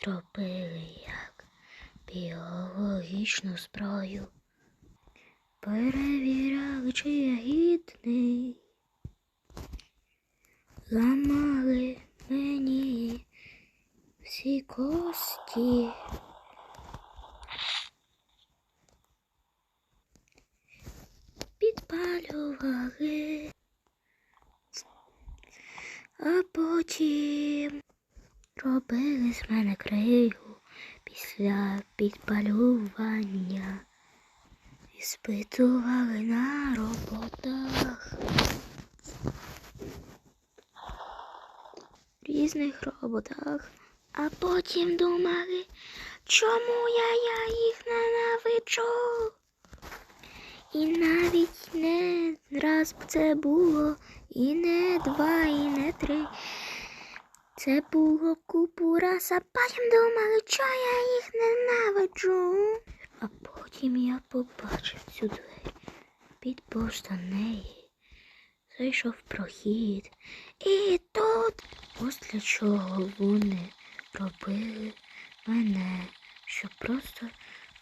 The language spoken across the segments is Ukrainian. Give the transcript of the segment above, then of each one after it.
Зробили як біологічну зброю. Перевіряли, чи я гідний. Ламали мені всі кості. Підпалювали, а потім робили з мене кригу після підпалювання. Іспитували на роботах. різних роботах, а потім думали, чому я, я їх ненавиджу. І навіть не раз це було, і не два, і не три. Це було купу раз, а потім думали, що я їх ненавиджу. А потім я побачив цю двері під неї. Зайшов прохід. І тут ось для чого вони робили мене, щоб просто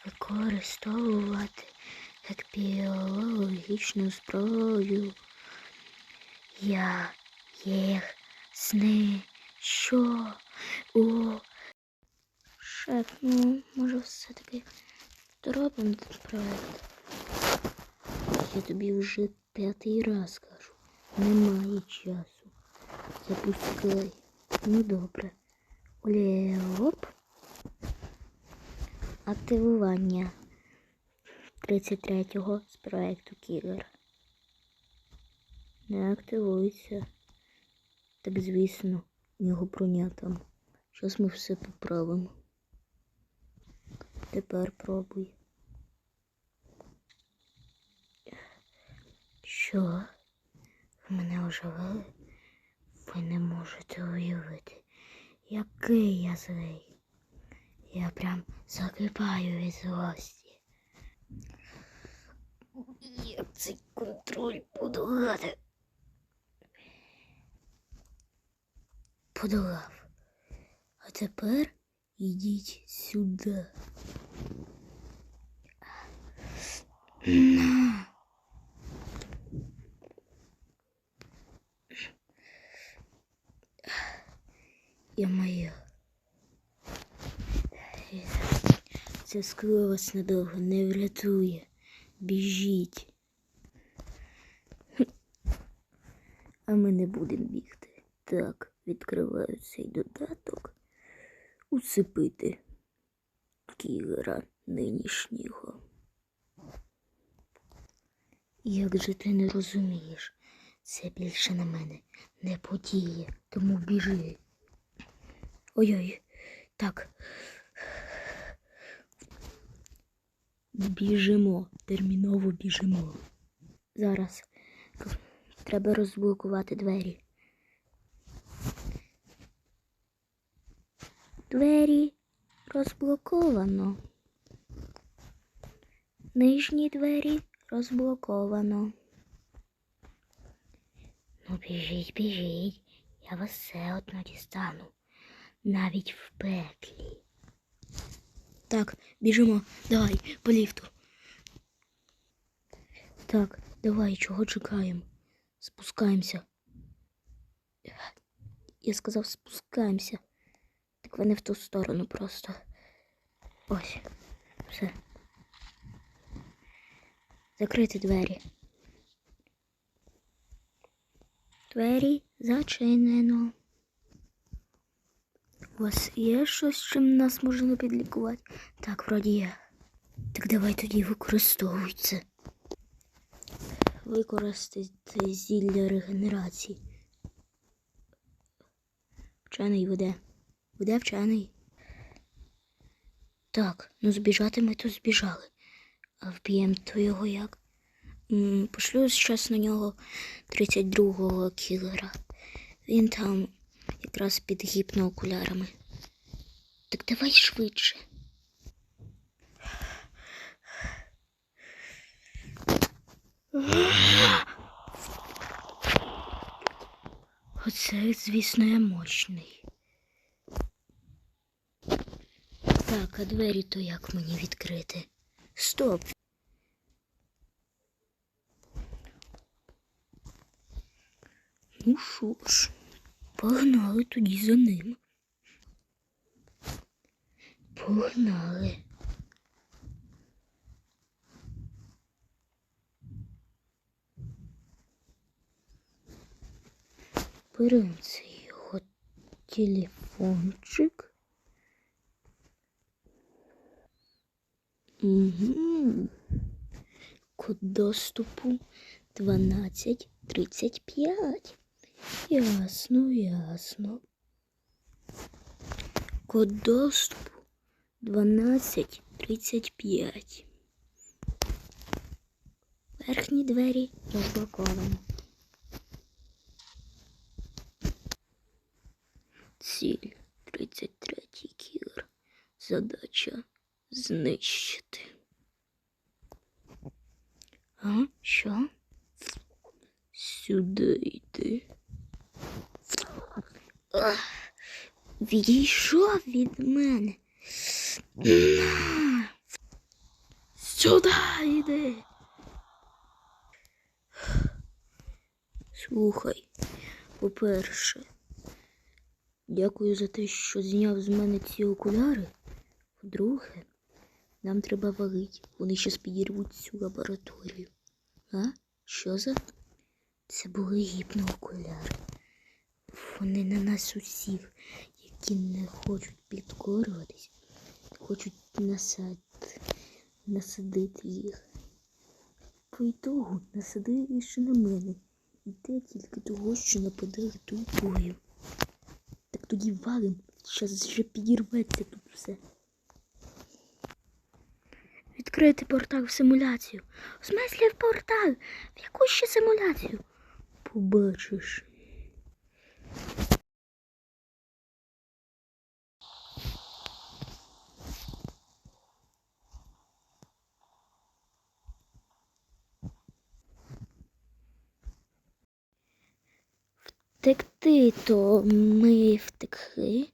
використовувати як біологічну зброю. Я їх знищу. О, шеф, ну, може, все-таки доробимо цей проект. Я тобі вже п'ятий раз кажу. Немає часу. Запускай. Ну добре. Оп. Активування 33-го з проекту Кілер. Не активується. Так звісно, його броня там. Зараз ми все поправимо. Тепер пробуй. Що? Мене оживили? Ви не можете уявити, який я злий. Я прям закипаю від злості. Як цей контроль подолати? Подолав. А тепер ідіть сюди. Я моя. Це скло вас надовго не врятує. Біжіть. А ми не будемо бігти. Так, відкриваю цей додаток. Усипити кілера нинішнього. Як же ти не розумієш? Це більше на мене не подіє, тому біжи. Ой-ой, так. Біжимо, терміново біжимо. Зараз треба розблокувати двері. Двері розблоковано. Нижні двері розблоковано. Ну, біжіть, біжіть, я вас все одно дістану навіть в пеклі. Так, біжимо, давай, по ліфту. Так, давай, чого чекаємо? Спускаємося. Я сказав, спускаємося. Так вони в ту сторону просто. Ось. Все. Закрити двері. Двері зачинено. У вас є щось, чим нас можна підлікувати? Так, вроді є. Так давай тоді використовуй це. Використати зілля регенерації. Вчений веде. Веде вчений. Так, ну збіжати ми то збіжали. А вб'ємо то його як? Пошлю зараз на нього 32-го кілера. Він там якраз під гіпноокулярами. Так давай швидше. Оце, звісно, я мощний. Так, а двері то як мені відкрити? Стоп. Ну що ж, погнали тоді за ним. Погнали. Беремо цей його телефончик. Угу. Код доступу 1235. Ясно, ясно. Код доступу 1235. Верхні двері розблоковано. Ціль 33 кір. Задача знищити. А? Що? Сюди йди. Відійшов від мене. Сюди йди. Слухай, по-перше, дякую за те, що зняв з мене ці окуляри. По-друге, нам треба валити. Вони щас підірвуть цю лабораторію. А? Що за? Це були гіпноокуляри. Вони на нас усіх, які не хочуть підкорюватись, хочуть насад... насадити їх. По ітогу насадили ще на мене. І те тільки того, що нападали тупою. Так тоді валим, щас вже підірветься тут все. Відкрити портал в симуляцію. В смислі в портал? В яку ще симуляцію? Побачиш. Втекти, то ми втекли.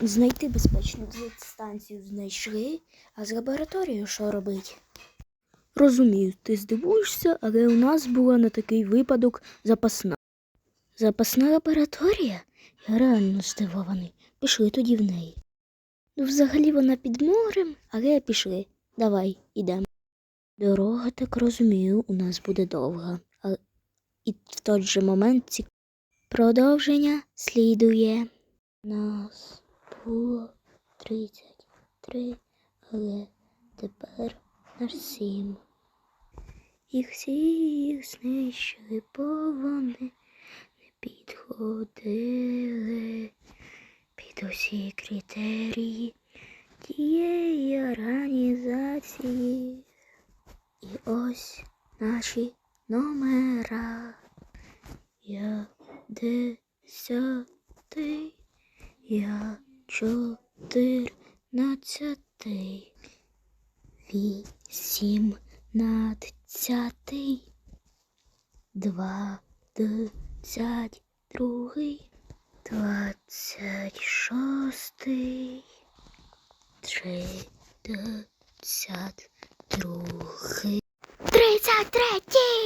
Знайти безпечну станцію знайшли, а з лабораторією що робить? Розумію, ти здивуєшся, але у нас була на такий випадок запасна. Запасна лабораторія? Я реально здивований. Пішли тоді в неї. Ну, взагалі вона під морем, але пішли. Давай, ідемо. Дорога, так розумію, у нас буде довга. А... І в той же момент ці... продовження слідує. Нас було 33, але тепер на 7. Їх всіх знищили, бо вони не підходили під усі критерії тієї організації. І ось наші номера. Я десятий, я чотирнадцятий, вісімнадцятий, двадцять другий, двадцять шостий, тридцять другий, тридцять третій.